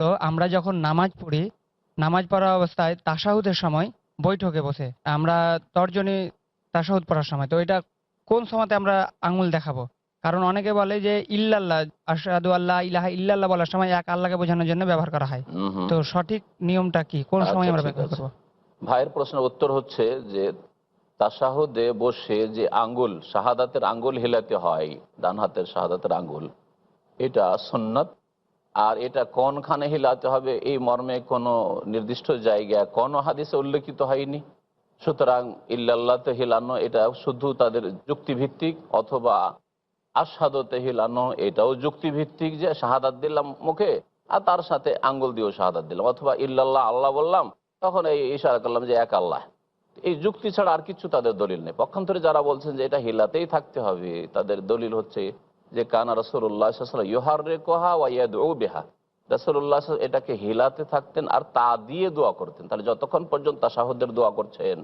তো আমরা যখন নামাজ পড়ি নামাজ পড়া অবস্থায় তাশাহুদের সময় বৈঠকে বসে। আমরা তর্জনী তাশাহুদ পড়ার সময়। তো এটা কোন সময়তে আমরা আঙুল দেখাবো? কারণ অনেকে বলে যে ইল্লাল্লাহ আশহাদু আল্লাহ ইলাহা ইল্লাল্লাহ বলার সময় এক আল্লাহকে বোঝানোর জন্য ব্যবহার করা হয়। তো সঠিক নিয়মটা কি? কোন সময় আচ্ছা, আমরা ব্যবহার। করব? ভাইয়ের প্রশ্নের উত্তর হচ্ছে যে তাসাহুদে বসে যে আঙ্গুল শাহাদাতের আঙ্গুল হিলাতে হয় ডান হাতের শাহাদাতের আঙ্গুল এটা সুন্নত আর এটা কোনখানে হিলাতে হবে? এই মর্মে কোনো নির্দিষ্ট জায়গা কোন হাদিসে উল্লেখিত হয়নি। সুতরাং ইল্লাল্লাহতে হিলানো এটা শুধু তাদের যুক্তিভিত্তিক অথবা আসাদতে হিলানো এটাও যুক্তিভিত্তিক যে শাহাদাত দিলাম মুখে আর তার সাথে আঙ্গুল দিয়েও শাহাদাত দিলাম। অথবা ইল্লাল্লাহ, আল্লাহ বললাম, তখন এই ইশারা করলাম যে এক আল্লাহ। এই যুক্তি ছাড়া আর কিছু তাদের দলিল নেই। পক্ষান্তরে যারা বলছেন যে এটা হিলাতেই থাকতে হবে, তাদের দলিল হচ্ছে যে কানা রসুল্লাহ ইহার রে বেহা। রসুল্লাহ এটাকে হিলাতে থাকতেন আর তা দিয়ে দোয়া করতেন। তাহলে যতক্ষণ পর্যন্ত তাসাহুদের দোয়া করছেন,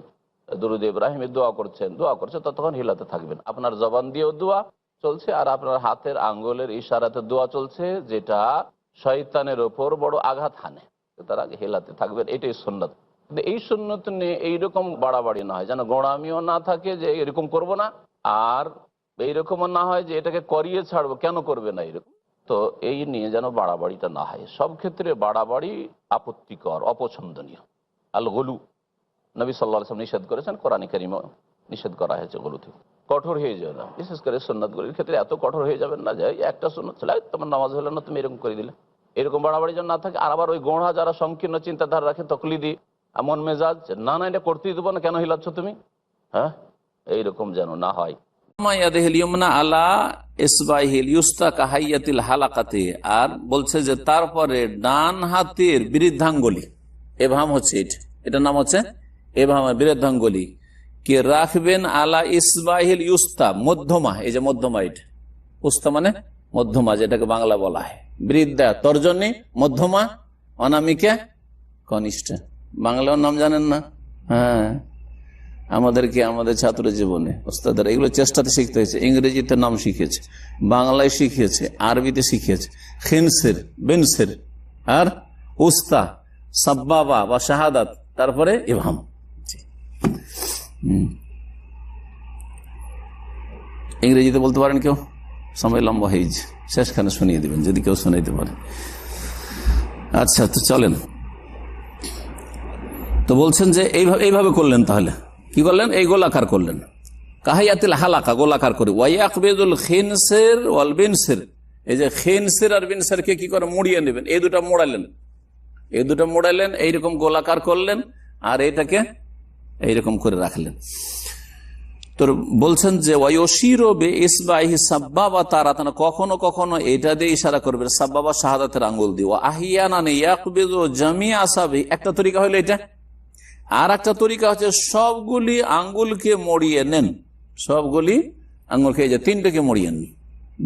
দুরুদ ইব্রাহিমের দোয়া করছেন দোয়া করছেন, ততক্ষণ হিলাতে থাকবেন। আপনার জবান দিয়েও দোয়া চলছে আর আপনার হাতের আঙ্গুলের ইশারাতে দোয়া চলছে, যেটা শয়তানের ওপর বড় আঘাত হানে। তারা হেলাতে থাকবেন, এটাই সুন্নত। কিন্তু এই সুন্নত নিয়ে এইরকম বাড়াবাড়ি না হয় যেন গোড়ামিও না থাকে যে এরকম করব না, আর এইরকমও না হয় যে এটাকে করিয়ে ছাড়বো, কেন করবে না এরকম তো এই নিয়ে যেন বাড়াবাড়িটা না হয়। সব ক্ষেত্রে বাড়াবাড়ি আপত্তিকর, অপছন্দনীয়। আল গলু। নবী আসলাম নিষেধ করেছেন, কোরআন কারিম নিষেধ করা হয়েছে গলু থেকে। কঠোর হয়ে যাবে না। বিশেষ করে সন্ন্যতগুলির ক্ষেত্রে এত কঠোর হয়ে যাবেন না যে, একটা সন্ন্যত ছিল তোমার নামাজ হলো না, তুমি এরকম করে দিলে। এরকম বাড়াবাড়ি যেন না থাকে আর আবার ওই গোড়া যারা সংকীর্ণ চিন্তাধারা রাখে তকলি তকলিদি এমন মেজাজ না না, এটা করতেই দেবো না, কেন হিলাচ্ছ তুমি? হ্যাঁ? এইরকম যেন না হয়। আর বলছে যে তারপরে ডান হাতের বৃদ্ধাঙ্গলি এভাম হচ্ছে এটা। এটার নাম হচ্ছে এভাম বৃদ্ধাঙ্গলি কে রাখবেন আলা ইসবাহিল ইউস্তা, মধ্যমা। এই যে মধ্যমা এটা। উস্তা মানে মধ্যমা, যেটাকে বাংলা বলা হয়। বৃদ্ধা তর্জনী, মধ্যমা, অনামিকা, কনিষ্ঠ। বাংলার নাম জানেন না? হ্যাঁ। আমাদেরকে, আমাদের ছাত্র জীবনে। ওস্তাদের এগুলো চেষ্টাতে শিখতে হয়েছে। ইংরেজিতে নাম শিখেছে বাংলায় শিখিয়েছে, আরবিতে শিখিয়েছে। খিনসের, বেনসের, আর উস্তা, সাব্বাবা বা শাহাদাত, তারপরে ইভাম। ইংরেজিতে বলতে পারেন কেউ? সময় লম্বা হয়ে যাচ্ছে। শেষখানে শুনিয়ে দিবেন, যদি কেউ শোনাইতে পারে। আচ্ছা তো চলেন। তো বলছেন যে, এইভাবে এইভাবে করলেন তাহলে? কি করলেন? এই গোলাকার করলেন। কাহাইয়াতিল হালাকা, গোলাকার করে। ওয়াইয়াকবেদুল খিনসের ওয়াল বিনসের। এই যে খিনসের আর বিনসেরকে কি করে? মুড়িয়ে নেবেন। এই দুটা মোড়ালেন। এই দুটো মোড়ালেন, এইরকম গোলাকার করলেন, আর এটাকে এইরকম করে রাখলেন। তো বলছেন যে ওয়সিরবে ইসবাহি সাব্বাবা তারাতানা, কখনো কখনো এটা দিয়ে ইশারা করবেন, সাব্বাবা শাহাদাতের আঙ্গুল দিয়ে। আহিয়ানা ইয়াকবেদু জামিয়া আসাবি একটা তরিকা হলো এটা। আর একটা তরিকা হচ্ছে সবগুলি আঙ্গুলকে মরিয়ে নেন। সবগুলি আঙ্গুলকে এই যে তিনটাকে মরিয়ে নেন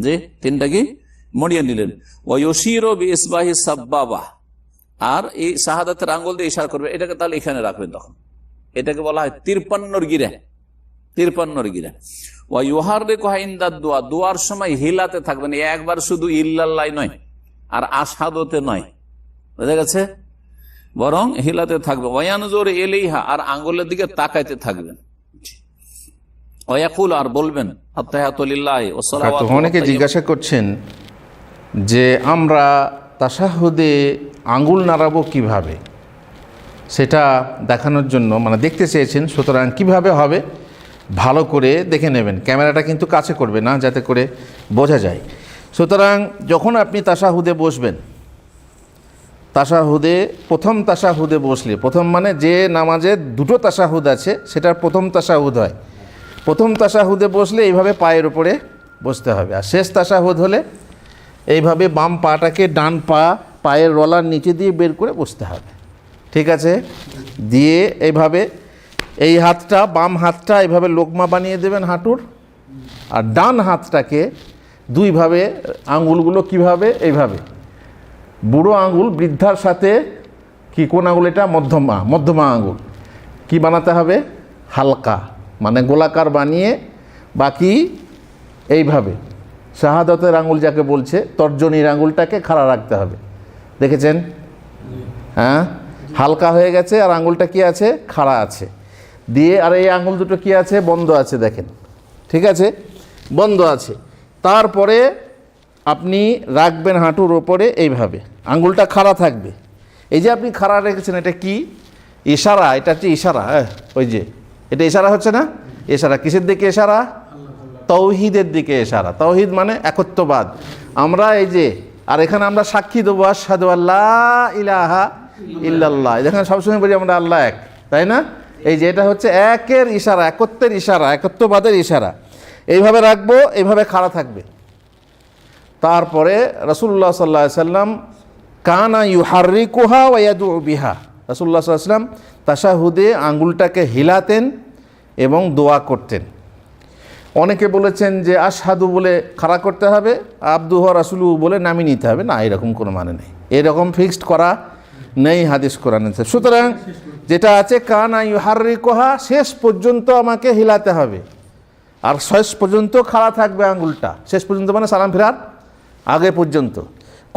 যে তিনটাকে মরিয়ে নিলেন। ওয়সিরবে ইসবাহি সাব্বাবা। আর এই শাহাদাতের আঙ্গুল দিয়ে ইশার করবে। এটাকে তাহলে এখানে রাখবেন তখন। এটাকে বলা হয় তিরপান্নর গিরা। তিরপান্নর গিরা। ওয়া ইউহার রে কোহাইন্দার দোয়া। দোয়ার সময় হিলাতে থাকবেন। একবার শুধু ইল্লাল্লাহ নয়, আর আসাদতে নয়। বুঝা গেছে? বরং হিলাতে থাকবে। ওয়ানজোর এলেইহা আর আঙ্গুলের দিকে তাকাইতে থাকবেন। ওয়াকুল আর বলবেন তো অনেকে জিজ্ঞাসা করছেন যে আমরা তাসাহুদে আঙ্গুল নাড়াবো কীভাবে? সেটা দেখানোর জন্য মানে দেখতে চেয়েছেন সুতরাং কীভাবে হবে ভালো করে দেখে নেবেন। ক্যামেরাটা কিন্তু কাছে করবে না যাতে করে বোঝা যায়। সুতরাং যখন আপনি তাসাহুদে বসবেন তাসাহুদে প্রথম তাসাহুদে বসলে, প্রথম মানে যে নামাজে দুটো তাসাহুদ আছে, সেটার প্রথম তাসাহুদ হয়। প্রথম তাসাহুদে বসলে এইভাবে পায়ের উপরে বসতে হবে। আর শেষ তাসাহুদ হলে এইভাবে বাম পাটাকে ডান পা, পায়ের রলার নিচে দিয়ে বের করে বসতে হবে। ঠিক আছে? দিয়ে এইভাবে এই হাতটা, বাম হাতটা এইভাবে লোকমা বানিয়ে দেবেন হাঁটুর। আর ডান হাতটাকে দুইভাবে, আঙুলগুলো কীভাবে, এইভাবে। বুড়ো আঙুল বৃদ্ধার সাথে, কি কোন আঙুল এটা? মধ্যমা মধ্যমা আঙুল। কি বানাতে হবে? হালকা মানে গোলাকার বানিয়ে বাকি এইভাবে। শাহাদতের আঙুল যাকে বলছে, তর্জনীর আঙুলটাকে খাড়া রাখতে হবে। দেখেছেন? হ্যাঁ? হালকা হয়ে গেছে আর আঙুলটা কি আছে? খাড়া আছে। দিয়ে আর এই আঙুল দুটো কি আছে? বন্ধ আছে, দেখেন। ঠিক আছে? বন্ধ আছে। তারপরে আপনি রাখবেন হাঁটুর ওপরে এইভাবে। আঙুলটা খাড়া থাকবে। এই যে আপনি খাড়া রেখেছেন, এটা কি? ইশারা, এটা হচ্ছে ইশারা হ্যাঁ ওই যে। এটা ইশারা হচ্ছে না? ইশারা কিসের দিকে ইশারা? তৌহিদের দিকে ইশারা। তৌহিদ মানে একত্ববাদ। আমরা এই যে, আর এখানে আমরা সাক্ষী দেবো আসাদু আল্লাহ ইলাহা ইল্লাল্লাহ। এখানে সবসময় বলি আমরা আল্লাহ এক, তাই না? এই যে এটা হচ্ছে একের ইশারা, একত্বের ইশারা, একত্ববাদের ইশারা। এইভাবে রাখব, এইভাবে খাড়া থাকবে। তারপরে রসুল্লাহ সাল্লাহ সাল্লাম, কানা ইউহারি কুহা ওয়াদু বিহা। রসুল্লাহ সাল্লাম তাসাহুদে আঙ্গুলটাকে হিলাতেন এবং দোয়া করতেন। অনেকে বলেছেন যে আশহাদু বলে খাড়া করতে হবে আব্দুহ রাসুলু বলে নামিয়ে নিতে হবে। না, এরকম কোনো মানে নেই। এরকম ফিক্সড করা নেই হাদিস কোরআন সুতরাং যেটা আছে, কান আই ইউহারি কোহা শেষ পর্যন্ত আমাকে হিলাতে হবে। আর শেষ পর্যন্ত খাড়া থাকবে আঙ্গুলটা। শেষ পর্যন্ত মানে সালাম ফেরার আগে পর্যন্ত।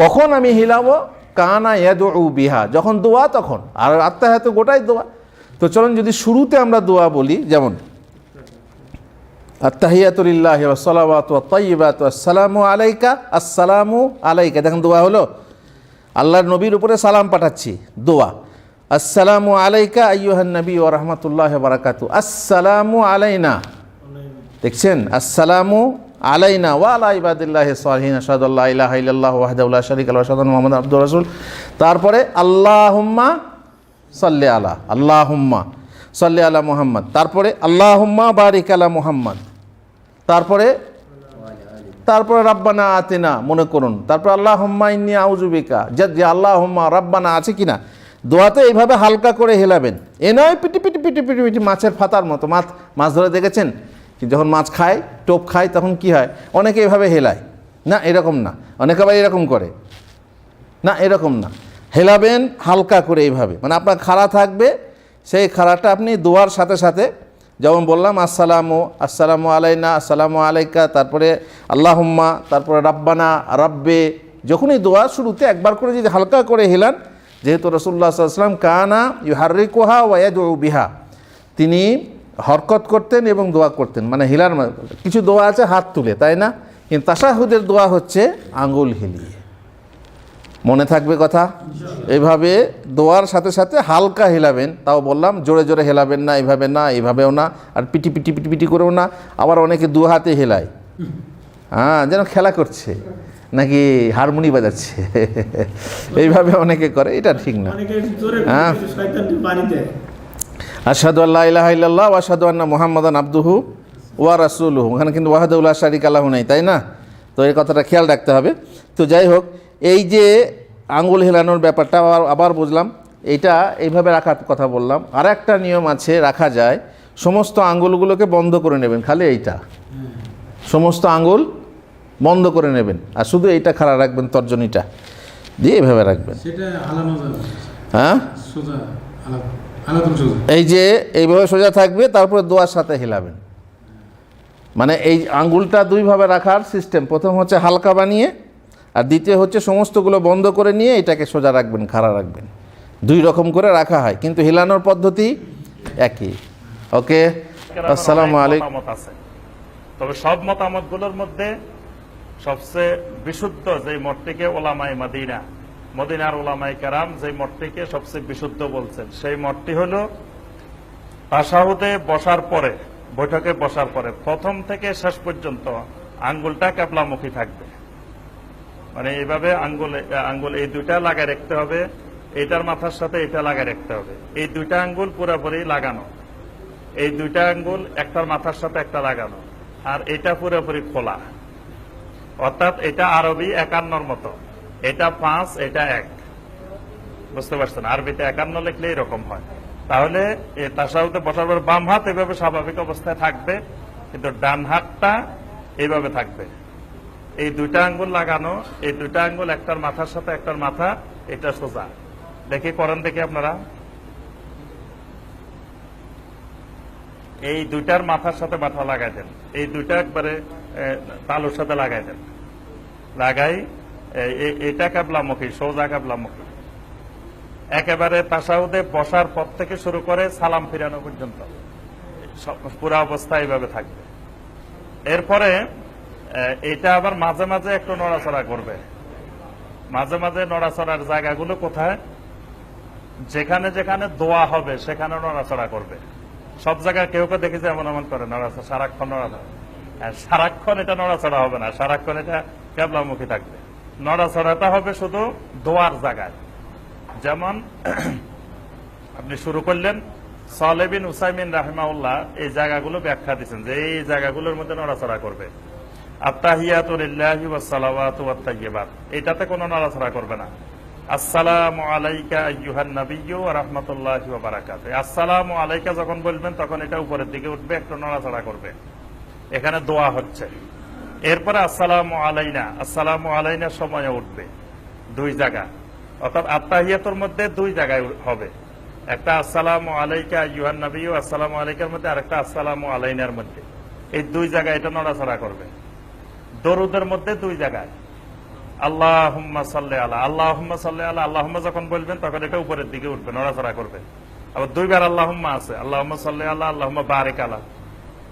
কখন আমি হিলাবো? কানা ইয়াদু বিহা। যখন দোয়া, তখন। আর আত্মাহাত গোটাই দোয়া। তো চলুন যদি শুরুতে আমরা দোয়া বলি, যেমন আত্তাহিয়াতুলিল্লাহ সালাবাত তৈবাত আসসালামু আলাইকা আসসালামু আলাইকা। দেখেন দোয়া হলো, আল্লাহর নবীর উপরে সালাম পাঠাচ্ছি, দোয়া। আসসালামু আলাইকা আইয়ুহান নবী ও রহমতুল্লাহ বারাকাতু। আসসালামু আলাইনা। দেখছেন? আসসালামু আলাইনা ওয়া আলা ইবাদিল্লাহ সালহিন আসাদুল্লাহ ইলাহা ইল্লাল্লাহু ওয়াহদাহু লা শারীকা লাহু আশহাদু আন্না মুহাম্মাদান আবদুহু ওয়া রাসূলুহু তারপরে আল্লাহুম্মা সাল্লি আলা, আল্লাহুম্মা সাল্লি আলা মুহাম্মদ। তারপরে আল্লাহুম্মা বারিক আলা মুহাম্মদ। তারপরে তারপরে রাব্বানা আতিনা, মনে করুন। তারপর আল্লাহ হুম্মা ইন্নি আউজুবিকা যে আল্লাহ হুম্মা রাব্বানা আছে কিনা, দোয়াতে এইভাবে হালকা করে হেলাবেন। এ নয় পিটি পিটি পিটি পিটি পিটি মাছের ফাতার মতো। মাছ মাছ ধরে দেখেছেন? কি যখন মাছ খায়, টোপ খায়, তখন কি হয়? অনেকে এভাবে হেলায়। না, এরকম না। অনেকে আবার এরকম করে। না, এরকম না। হেলাবেন হালকা করে এইভাবে। মানে আপনার খাড়া থাকবে, সেই খাড়াটা আপনি দোয়ার সাথে সাথে, যেমন বললাম, আসসালামু আসসালামু আলাইনা, আসসালামু আলাইকা, তারপরে আল্লাহুম্মা, তারপরে রাব্বানা, রাব্বে, যখনই দোয়া শুরুতে একবার করে যদি হালকা করে হেলান, যেহেতু রসুল্লাহ সাল্লাম কানা ইউ হার্রিকোহা ওয়াদ বিহা তিনি হরকত করতেন এবং দোয়া করতেন। মানে হিলার কিছু দোয়া আছে হাত তুলে তাই না? কিন্তু তাসাহুদের দোয়া হচ্ছে আঙ্গুল হিলিয়ে। মনে থাকবে কথা? এইভাবে দোয়ার সাথে সাথে হালকা হেলাবেন। তাও বললাম জোরে জোরে হেলাবেন না এইভাবে না এইভাবেও না আর পিটি পিটি পিটি পিটি করেও না। আবার অনেকে দু হাতে হেলায়। হ্যাঁ যেন খেলা করছে। নাকি হারমোনি বাজাচ্ছে। এইভাবে অনেকে করে এটা ঠিক না। হ্যাঁ। আসাদু আল্লাহ ইলাহা ইল্লাল্লাহ আসাদু আন্না মুহাম্মাদান আব্দুহু ওয়া রাসূলুহু। ওখানে কিন্তু ওয়াহাদুল্লাহ শারিক আল্লাহ নাই তাই না? তো এই কথাটা খেয়াল রাখতে হবে। তো যাই হোক এই যে আঙ্গুল হেলানোর ব্যাপারটা আবার আবার বুঝলাম। এইটা এইভাবে রাখার কথা বললাম। আর একটা নিয়ম আছে রাখা যায় সমস্ত আঙ্গুলগুলোকে বন্ধ করে নেবেন খালি এইটা। সমস্ত আঙ্গুল বন্ধ করে নেবেন। আর শুধু এইটা খাড়া রাখবেন তর্জনীটা। দিয়ে এভাবে রাখবেন। হ্যাঁ এই যে এইভাবে সোজা থাকবে তারপরে দোয়ার সাথে হিলাবেন। মানে এই আঙ্গুলটা দুইভাবে রাখার সিস্টেম প্রথম হচ্ছে হালকা বানিয়ে আর দ্বিতীয় হচ্ছে সমস্তগুলো বন্ধ করে নিয়ে এটাকে সোজা রাখবেন খাড়া রাখবেন। দুই রকম করে রাখা হয় কিন্তু হিলানোর পদ্ধতি একই। ওকে? আসসালামু আলাইকুম। আছে। তবে সব মতামতগুলোর মধ্যে সবচেয়ে বিশুদ্ধ যে মতটিকে ওলামাই মাদিনা মদিনার ওলামাই কারাম যে মঠটিকে সবচেয়ে বিশুদ্ধ বলছেন, সেই মঠটি হলো তাসাহুদে বসার পরে, বৈঠকে বসার পরে, প্রথম থেকে শেষ পর্যন্ত আঙ্গুলটা ক্যাপলামুখী থাকবে। মানে এইভাবে আঙ্গুল আঙ্গুল এই দুইটা লাগায় রাখতে হবে, এইটার মাথার সাথে এটা লাগায় রাখতে হবে। এই দুইটা আঙ্গুল পুরোপুরি লাগানো। এই দুইটা আঙ্গুল একটার মাথার সাথে একটা লাগানো। আর এটা পুরোপুরি খোলা। অর্থাৎ এটা আরবি একান্নর মতো। এটা পাঁচ, এটা এক। বুঝতে পারছেন? আরবিতে একান্ন লিখলে এরকম হয়। তাহলে এ তাসাউতে বসার পর বাম হাত এভাবে স্বাভাবিক অবস্থায় থাকবে, কিন্তু ডান হাতটা এইভাবে থাকবে। এই দুইটা আঙ্গুল লাগানো, এই দুইটা আঙ্গুল একটার মাথার সাথে একটার মাথা, এটা সোজা। দেখি করেন দেখি আপনারা। এই দুইটার মাথার সাথে মাথা লাগাই দেন। এই দুইটা একবারে তালুর সাথে লাগাই দেন। লাগাই এটা কাবলামুখী সোজা কাবলামুখী একেবারে তাসাউদে বসার পর থেকে শুরু করে সালাম ফিরানো পর্যন্ত। পুরা অবস্থা এইভাবে থাকবে। এরপরে এটা আবার মাঝে মাঝে একটু নড়াচড়া করবে। মাঝে মাঝে নড়াচড়ার জায়গাগুলো কোথায়? যেখানে যেখানে দোয়া হবে, সেখানে নড়াচড়া করবে। সব জায়গায় কেউ কেউ দেখেছে এমন এমন করে, নড়াচড়া, সারাক্ষণ নড়াচড়া। সারাক্ষণ এটা নড়াচড়া হবে না, সারাক্ষণ এটা কেবলামুখী থাকবে। নড়াচড়াটা হবে শুধু দোয়ার জায়গায়। যেমন আপনি শুরু করলেন সালেবিন উসাইমিন রাহিমাউল্লাহ এই জায়গাগুলো ব্যাখ্যা দিচ্ছেন যে এই জায়গাগুলোর মধ্যে নড়াচড়া করবে। আত্তাহিয়াতুলিল্লাহি ওয়াস সালাওয়াতু ওয়াত তাইয়্যিবাত। এটাতে কোনো নড়াচড়া করবে না। আসসালামু আলাইকা আইয়ুহান নাবিয়্যু ওয়া রাহমাতুল্লাহি ওয়া বারাকাতুহু আসসালামু আলাইকা যখন বলবেন, তখন এটা উপরের দিকে উঠবে, একটু নড়াচড়া করবে। এখানে দোয়া হচ্ছে। এরপরে আসসালামু আলাইনা, আসসালামু আলাইনার সময় উঠবে, দুই জায়গা। অর্থাৎ আত্মাহিয়াতের মধ্যে দুই জায়গায় হবে। একটা আসসালামু আলাইকা ইউহান নবী আসসালামু আলাইকার মধ্যে, আরেকটা আসসালামু আলাইনার মধ্যে। এই দুই জায়গায় এটা নড়াচড়া করবে। দরুদের মধ্যে দুই জায়গায়। আল্লাহ সাল্লে আলা আল্লাহ সাল্লে আলা আল্লাহ যখন বলবেন তখন এটা উপরের দিকে উঠবে, নড়াচড়া করবে। আবার দুইবার আল্লাহ আছে আল্লাহ সাল্লে আল্লাহ আল্লাহ বারেক আলা।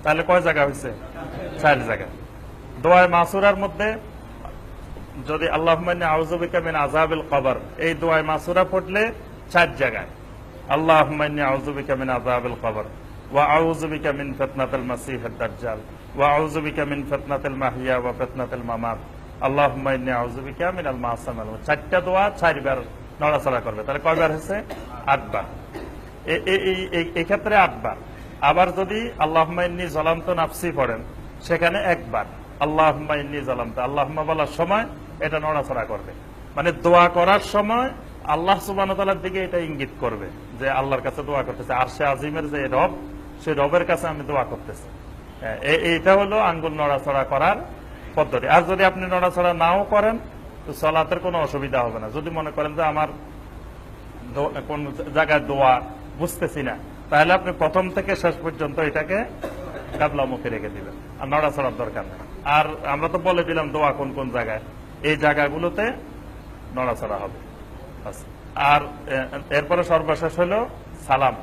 তাহলে কয় জায়গা হয়েছে চার জায়গা। দোয়ায় মাসুরার মধ্যে যদি আল্লাহ আউজবিকা মিন আজাবিল কবর, এই দোয়ায় মাসুরা পড়লে চার জায়গায়। আল্লাহ আউজবিকা মিন আজাবিল কবর, ওয়া আউজবিকা মিন ফিতনাতিল মাসিহিদ দাজ্জাল ওয়া আউজবিকা মিন ফিতনাতিল মাহিয়া ওয়া ফিতনাতিল মামাত। আল্লাহুম্মা ইন্নী আউযুবিকা মিনাল মাসামিল চারটা দোয়া চারবার নড়াচড়া করবে। তাহলে কয়বার হয়েছে? আটবার। এ- এ- এই- এই- এই ক্ষেত্রে আটবার। আবার যদি আল্লাহুম্মা ইন্নী জলামত নাফসি পড়েন, সেখানে একবার। আল্লাহুম্মা ইন্নী জলামত আল্লাহুম্মা বলার সময় এটা নড়াচড়া করবে। মানে দোয়া করার সময় আল্লাহ সুবহানাহু দিকে এটা ইঙ্গিত করবে যে আল্লাহর কাছে দোয়া করতেছে। আর সে আজিমের যে রব সেই রবের কাছে আমি দোয়া করতেছি। হ্যাঁ, এইটা হলো আঙ্গুল নড়াচড়া করার পদ্ধতি। আর যদি আপনি নড়াচড়া নাও করেন তো সলাতের কোনো অসুবিধা হবে না। যদি মনে করেন যে আমার কোন জায়গায় দোয়া বুঝতেছি না তাহলে আপনি প্রথম থেকে শেষ পর্যন্ত এটাকে কাবলামুখে রেখে দিবেন। আর নড়াচড়ার দরকার নেই। আর আমরা তো বলে দিলাম দোয়া কোন কোন জায়গায়। এই জায়গাগুলোতে নড়াচড়া হবে। আর এরপরে সর্বশেষ হলো সালাম।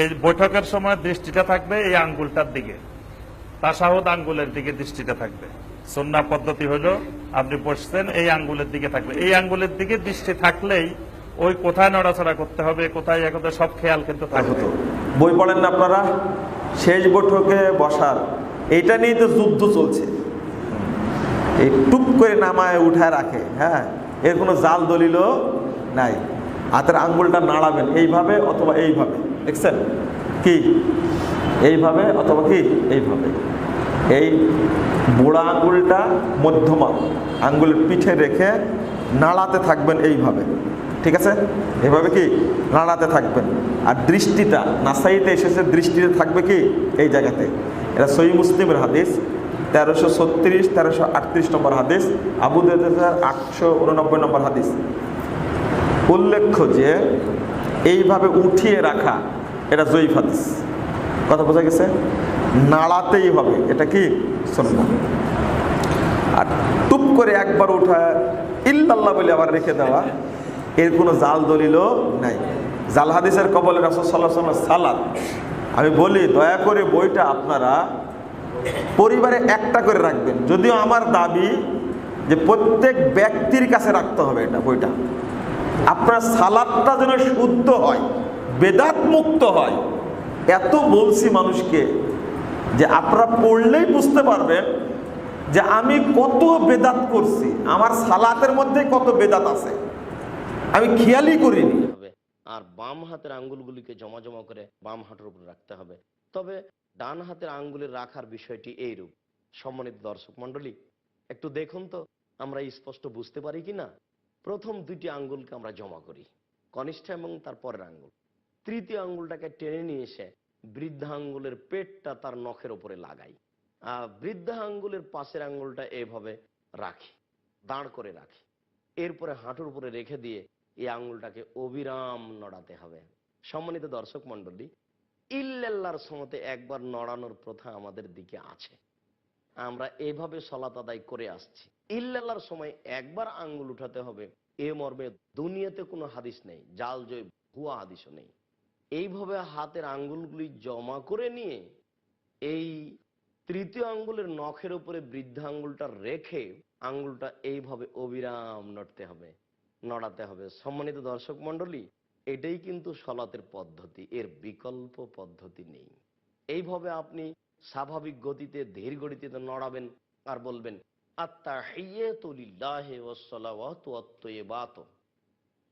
এই বৈঠকের সময় দৃষ্টিটা থাকবে এই আঙ্গুলটার দিকে। তাসাহুদ আঙ্গুলের দিকে দৃষ্টিটা থাকবে। সন্না পদ্ধতি হলো, আপনি বসছেন, এই আঙ্গুলের দিকে থাকবে। এই আঙ্গুলের দিকে দৃষ্টি থাকলেই ওই কোথায় নড়াচড়া করতে হবে, কোথায় সব খেয়াল কিন্তু থাকবে। বই পড়েন না আপনারা? শেষ বৈঠকে বসার। এইটা নিয়েই তো যুদ্ধ চলছে। এই টুপ করে নামায়, উঠায় রাখে হ্যাঁ? এর কোনো জাল দলিল নাই। হাতের আঙ্গুলটা নাড়াবেন, এইভাবে অথবা এইভাবে, দেখছেন? কি? এইভাবে অথবা কি? এইভাবে। এই বুড়া আঙ্গুলটা মধ্যমা, আঙ্গুলের পিঠে রেখে নাড়াতে থাকবেন এইভাবে। ঠিক আছে? এভাবে কি নাড়াতে থাকবেন? আর দৃষ্টিটা, নাসাইতে এসেছে, দৃষ্টিতে থাকবে কি? এই জায়গাতে। এটা সই মুসলিমের হাদিস, তেরোশো ছত্রিশ, তেরোশো আটত্রিশ নম্বর হাদিস, আবু আটশো উননব্বই নম্বর হাদিস। উল্লেখ্য যে, এইভাবে উঠিয়ে রাখা, এটা জয়ীফ হাদিস। কথা বোঝা গেছে? নাড়াতেই হবে, এটা কি? শোনব আর টুপ করে একবার উঠা, ইল্লাল্লাহ বলে আবার রেখে দেওয়া এর কোনো জাল দলিলও নাই। জাল হাদিসের কবলে রাসুল সাল্লাহ সালাদ আমি বলি, দয়া করে বইটা আপনারা পরিবারে একটা করে রাখবেন। যদিও আমার দাবি যে প্রত্যেক ব্যক্তির কাছে রাখতে হবে এটা বইটা। আপনার সালাদটা যেন শুদ্ধ হয়, বেদাত মুক্ত হয়। এত বলছি মানুষকে যে আপনারা পড়লেই বুঝতে পারবেন যে আমি কত বেদাত করছি। আমার সালাতের মধ্যে কত বেদাত আছে। আমি খেয়ালই করিনি। আর বাম হাতের আঙ্গুলগুলিকে জমা জমা করে বাম হাঁটুর উপর রাখতে হবে। তবে ডান হাতের আঙ্গুলের রাখার বিষয়টি এইরূপ। সম্মানিত দর্শক মন্ডলী একটু দেখুন তো, আমরা স্পষ্ট বুঝতে পারি কি না? প্রথম দুইটি আঙ্গুলকে আমরা জমা করি, কনিষ্ঠ এবং তার পরের আঙ্গুল। তৃতীয় আঙ্গুলটাকে টেনে নিয়ে এসে বৃদ্ধা আঙ্গুলের পেটটা তার নখের উপরে লাগাই। আর বৃদ্ধা আঙ্গুলের পাশের আঙ্গুলটা এভাবে রাখি, দাঁড় করে রাখি। এরপরে হাঁটুর উপরে রেখে দিয়ে এই আঙ্গুলটাকে অবিরাম নড়াতে হবে। সম্মানিত দর্শক মন্ডলী ইল্লাল্লাহর সমতে একবার নড়ানোর প্রথা আমাদের দিকে আছে। আমরা এভাবে সলাত আদায় করে আসছি। ইল্লাল্লাহর সময় একবার আঙ্গুল উঠাতে হবে। এ মর্মে দুনিয়াতে কোনো হাদিস নেই জাল জয় ভুয়া হাদিসও নেই। এইভাবে হাতের আঙ্গুলগুলি জমা করে নিয়ে এই তৃতীয় আঙ্গুলের নখের উপরে বৃদ্ধ আঙ্গুলটা রেখে আঙ্গুলটা এইভাবে অবিরাম নড়তে হবে। নড়াতে হবে। সম্মানিত দর্শক মন্ডলী এটাই কিন্তু সলাতের পদ্ধতি, এর বিকল্প পদ্ধতি নেই। এইভাবে আপনি স্বাভাবিক গতিতে, ধীর গতিতে নড়াবেন আর বলবেন।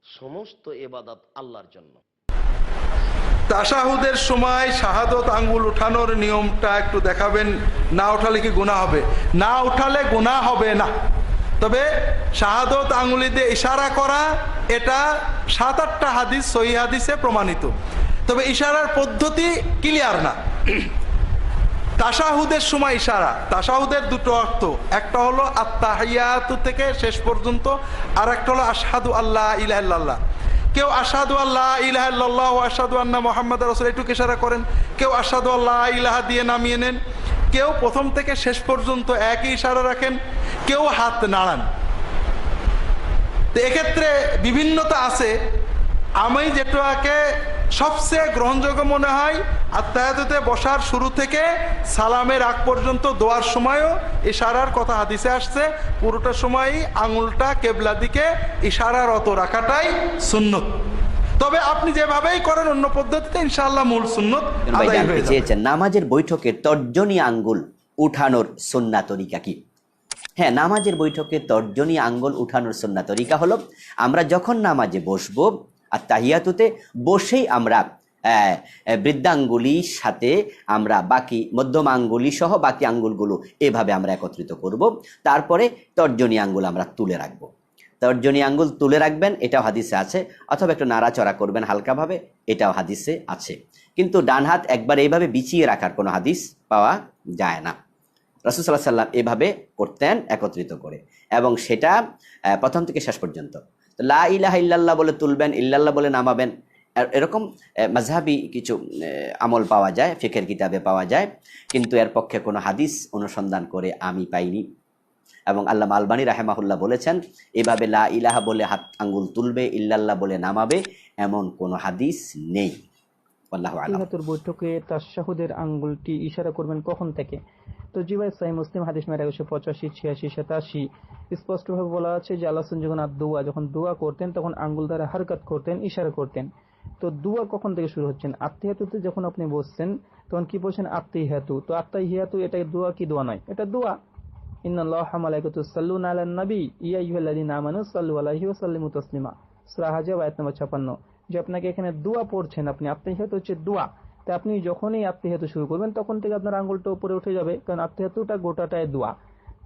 সমস্ত এবাদাত আল্লাহর জন্য। তাসাহুদের সময় শাহাদত আঙ্গুল উঠানোর নিয়মটা একটু দেখাবেন। না উঠালে কি গুণা হবে? না উঠালে গুণা হবে না। তবে শাহাদত আঙ্গুলি দিয়ে ইশারা করা, এটা সাত আটটা হাদিস, সহি হাদিসে প্রমাণিত। তবে ইশারার পদ্ধতি ক্লিয়ার না। তাশাহুদের সময় ইশারা। তাশাহুদের দুটো অর্থ। একটা হলো আত্মাহিয়াতু থেকে শেষ পর্যন্ত আর একটা হলো আসাদু আল্লাহ ইলাহাল্লাহ কেউ আসাদু আল্লাহ ইলাহাল্লাহ ও আসাদু আন্না মোহাম্মদ রসুল এটুকু ইশারা করেন। কেউ আসাদু আল্লাহ ইলাহা দিয়ে নামিয়ে নেন। কেউ প্রথম থেকে শেষ পর্যন্ত একই ইশারা রাখেন, কেউ হাত নাড়ান। তো এক্ষেত্রে বিভিন্নতা আছে। আমি যেটাকে সবচেয়ে গ্রহণযোগ্য মনে হয় আর আত্মায়াততে বসার শুরু থেকে সালামের আগ পর্যন্ত দোয়ার সময়ও ইশারার কথা হাদিসে আসছে। পুরোটা সময়ই আঙুলটা কেবলা দিকে ইশারারত রাখাটাই সুন্নত। তবে আপনি যেভাবেই করেন অন্য পদ্ধতিতে ইনশাআল্লাহ মূল সুন্নত আদায় হয়ে চেয়েছেন নামাজের বৈঠকে তর্জনী আঙ্গুল উঠানোর সন্না তরিকা কি? হ্যাঁ নামাজের বৈঠকে তর্জনী আঙ্গুল উঠানোর সন্না তরিকা হলো আমরা যখন নামাজে বসবো আর তাহিয়াতুতে বসেই আমরা আহ, বৃদ্ধাঙ্গুলির সাথে আমরা বাকি মধ্যম আঙ্গুলি সহ বাকি আঙ্গুলগুলো এভাবে আমরা একত্রিত করব। তারপরে তর্জনী আঙ্গুল আমরা তুলে রাখব। তর্জনী আঙ্গুল তুলে রাখবেন, এটাও হাদিসে আছে। অথবা একটু নাড়াচড়া করবেন হালকাভাবে, এটাও হাদিসে আছে। কিন্তু ডান হাত একবার এইভাবে বিছিয়ে রাখার কোনো হাদিস পাওয়া যায় না। রসুসাল্লাহ সাল্লাম এভাবে করতেন একত্রিত করে। এবং সেটা প্রথম থেকে শেষ পর্যন্ত। তো লা ইলাহা ইল্লাল্লাহ বলে তুলবেন, ইল্লাল্লাহ বলে নামাবেন এরকম মাঝহাবি কিছু আমল পাওয়া যায়, ফিকের কিতাবে পাওয়া যায়। কিন্তু এর পক্ষে কোনো হাদিস অনুসন্ধান করে আমি পাইনি। এবং আল্লাহ আলবানী রাহেমাহুল্লাহ বলেছেন, এভাবে লা ইলাহা বলে হাত আঙ্গুল তুলবে, ইল্লাল্লাহ বলে নামাবে, এমন কোনো হাদিস নেই। আল্লাহ আলম। বৈঠকে তাশাহুদের আঙ্গুলটি ইশারা করবেন কখন থেকে? তো জি ভাই সাই মুসলিম, হাদিস মেরা একশো পঁচাশি, ছিয়াশি, সাতাশি। স্পষ্টভাবে বলা আছে যে আল্লাহ যখন আর দোয়া, যখন দোয়া করতেন, তখন আঙ্গুল দ্বারা হারকাত করতেন, ইশারা করতেন। তো দোয়া কখন থেকে শুরু হচ্ছেন? আত্মীয়াতুতে যখন আপনি বসছেন, তখন কি বলছেন আত্মীয়াতু তো আত্মীয়াতু এটা দোয়া কি দোয়া নয়? এটা দোয়া। যে আপনাকে এখানে আপনি হচ্ছে দোয়া। তা আপনি যখনই আত্মীয়াত শুরু করবেন, তখন থেকে আপনার আঙ্গুলটা উপরে উঠে যাবে, কারণ আত্মীয়াতুটা গোটাটায় দোয়া।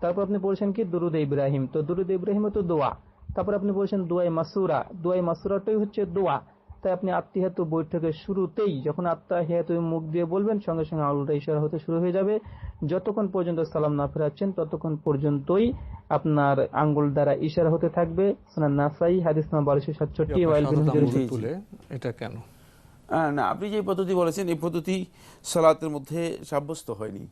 তারপর আপনি বলছেন কি? দুরুদ ইব্রাহিম। তো দুরুদ ইব্রাহিম তো দোয়া। তারপর আপনি বলছেন দোয়াই মাসুরা। দোয়াই মাসুরাটাই হচ্ছে দোয়া। তাই আপনি আত্মীয়াতু বৈঠকের শুরুতেই যখন আত্মাহিয়াতু মুখ দিয়ে বলবেন সঙ্গে সঙ্গে আঙুলটা ইশারা হতে শুরু হয়ে যাবে। যতক্ষণ পর্যন্ত সালাম না ফেরাচ্ছেন ততক্ষণ পর্যন্তই আপনার আঙ্গুল দ্বারা ইশারা হতে থাকবে। নাসাই হাদিস নম্বর বারোশো সাতষট্টি এটা কেন? না আপনি যে পদ্ধতি বলেছেন এই পদ্ধতি সালাতের মধ্যে সাব্যস্ত হয়নি।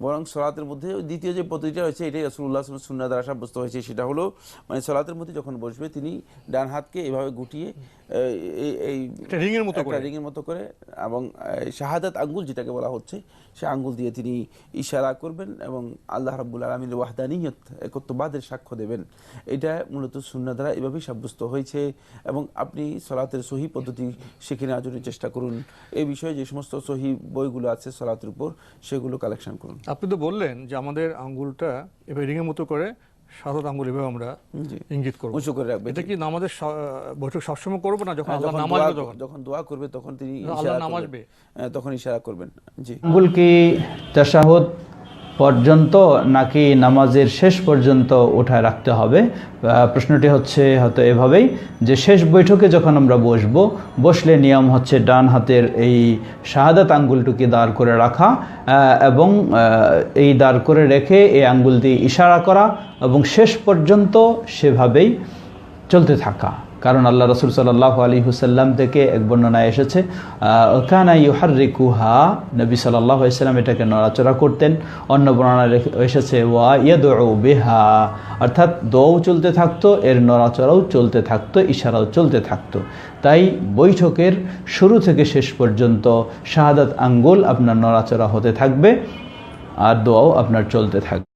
বরং সলাতের মধ্যে ওই দ্বিতীয় যে পদ্ধতিটা হয়েছে এটাই রসুল্লাহ সুন্না দ্বারা সাব্যস্ত হয়েছে সেটা হলো মানে সলাতের মধ্যে যখন বসবে তিনি ডান হাতকে এভাবে গুটিয়ে এই- রিংয়ের মতো করে। রিংয়ের মতো করে এবং শাহাদাত আঙ্গুল যেটাকে বলা হচ্ছে সে আঙ্গুল দিয়ে তিনি ইশারা করবেন এবং আল্লাহ রাব্বুল আলমীর ওয়াহদানিয়ত একত্ববাদের সাক্ষ্য দেবেন। এটা মূলত সুন্না দ্বারা এভাবেই সাব্যস্ত হয়েছে এবং আপনি সলাতের সহি পদ্ধতি শিখে নেওয়ার জন্য চেষ্টা করুন। এই বিষয়ে যে সমস্ত সহি বইগুলো আছে সলাতের উপর সেগুলো কালেকশন করুন। আপনি তো বললেন যে আমাদের আঙ্গুলটা এভাবে রিঙের মতো করে সাধারণ আঙ্গুল এভাবে আমরা ইঙ্গিত করব। উঁচু করে রাখবে এটা কি নামাজের বৈঠক সবসময় করব না যখন হ্যাঁ, আল্লাহ নামাজ যখন? দোয়া করবে তখন তিনি আল্লাহ ইশারা করবেন। নামাজবে। হ্যাঁ, তখন ইশারা করবেন জি। আঙ্গুল কি তাশাহুদ পর্যন্ত নাকি নামাজের শেষ পর্যন্ত উঠায় রাখতে হবে? প্রশ্নটি হচ্ছে হয়তো এভাবেই, যে শেষ বৈঠকে যখন আমরা বসবো, বসলে নিয়ম হচ্ছে ডান হাতের এই শাহাদাত আঙ্গুলটুকে দাঁড় করে রাখা এবং এই দাঁড় করে রেখে এই আঙ্গুল দিয়ে ইশারা করা, এবং শেষ পর্যন্ত সেভাবেই চলতে থাকা। কারণ আল্লাহ রসুল সাল্লাহ আলী হুসাল্লাম থেকে এক বর্ণনায় এসেছে কানা ইউহার রিকুহা নবী সাল্লাহ ইসলাম এটাকে নড়াচড়া করতেন। অন্য বর্ণনায় এসেছে, ওয়া ইয়াদ বেহা অর্থাৎ দোও চলতে থাকতো, এর নড়াচড়াও চলতে থাকতো, ইশারাও চলতে থাকতো। তাই বৈঠকের শুরু থেকে শেষ পর্যন্ত শাহাদাত আঙ্গুল আপনার নড়াচড়া হতে থাকবে, আর দোয়াও আপনার চলতে থাকবে।